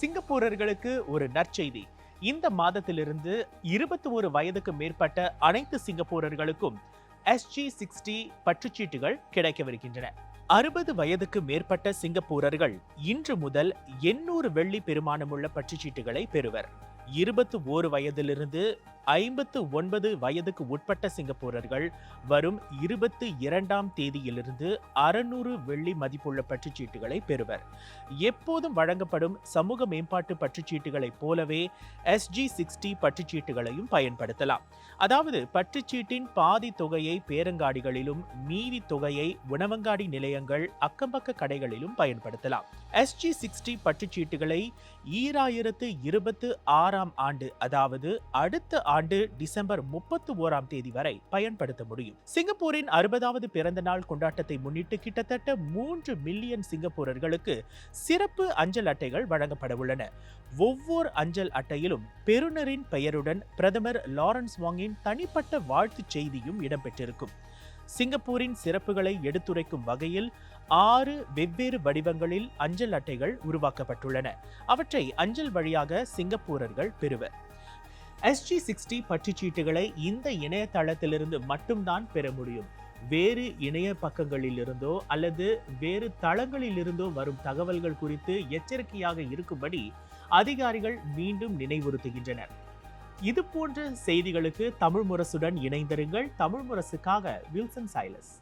சிங்கப்பூரர்களுக்கு ஒரு நற்செய்தி. இந்த மாதத்திலிருந்து இருபத்தி ஒரு வயதுக்கு மேற்பட்ட அனைத்து சிங்கப்பூரர்களுக்கும் எஸ்ஜி சிக்ஸ்டி பற்றுச்சீட்டுகள் கிடைக்கவிருக்கின்றன அறுபது வயதுக்கு மேற்பட்ட சிங்கப்பூரர்கள் இன்று முதல் எண்ணூறு வெள்ளி பெருமானமுள்ள பற்றுச்சீட்டுகளை பெறுவர். இருபத்து ஓரு வயதிலிருந்து ஐம்பத்து ஒன்பது வயதுக்கு உட்பட்ட சிங்கப்பூரர்கள் வரும் இருபத்தி இரண்டாம் தேதியிலிருந்து அறுநூறு வெள்ளி மதிப்புள்ள பற்றுச்சீட்டுகளை பெறுவர். எப்போதும் வழங்கப்படும் சமூக மேம்பாட்டு பற்றுச்சீட்டுகளைப் போலவே எஸ்ஜி சிக்ஸ்டி பற்றுச்சீட்டுகளையும் பயன்படுத்தலாம். அதாவது பற்றுச்சீட்டின் பாதி தொகையை பேரங்காடிகளிலும் மீதி தொகையை உணவங்காடி நிலையங்கள் அக்கம்பக்க கடைகளிலும் பயன்படுத்தலாம். எஸ்ஜி சிக்ஸ்டி பற்றுச்சீட்டுகளை ஈராயிரத்து இருபத்து ஆறாம் ஆண்டு அதாவது அடுத்த ஆண்டு டிசம்பர் முப்பத்து ஓராம் தேதி வரை பயன்படுத்த முடியும். சிங்கப்பூரின் அறுபதாவது பிறந்த நாள் கொண்டாட்டத்தை முன்னிட்டு கிட்டத்தட்ட மூன்று மில்லியன் சிங்கப்பூரர்களுக்கு சிறப்பு அஞ்சல் அட்டைகள் வழங்கப்பட உள்ளன. ஒவ்வொரு அஞ்சல் அட்டையிலும் பெறுநரின் பெயருடன் பிரதமர் லாரன்ஸ் வாங்கின் தனிப்பட்ட வாழ்த்துச் செய்தியும் இடம்பெற்றிருக்கும். சிங்கப்பூரின் சிறப்புகளை எடுத்துரைக்கும் வகையில் ஆறு வெவ்வேறு வடிவங்களில் அஞ்சல் அட்டைகள் உருவாக்கப்பட்டுள்ளன. அவற்றை அஞ்சல் வழியாக சிங்கப்பூரர்கள் பெறுவர். எஸ்ஜி சிக்ஸ்டி பற்றுச்சீட்டுகளை இந்த இணையதளத்திலிருந்து மட்டும்தான் பெற முடியும். வேறு இணைய பக்கங்களிலிருந்தோ அல்லது வேறு தளங்களிலிருந்தோ வரும் தகவல்கள் குறித்து எச்சரிக்கையாக இருக்கும்படி அதிகாரிகள் மீண்டும் நினைவுறுத்துகின்றனர். இது போன்ற செய்திகளுக்கு தமிழ் முரசுடன் இணைந்திருங்கள். தமிழ் முரசுக்காக வில்சன் சைலஸ்.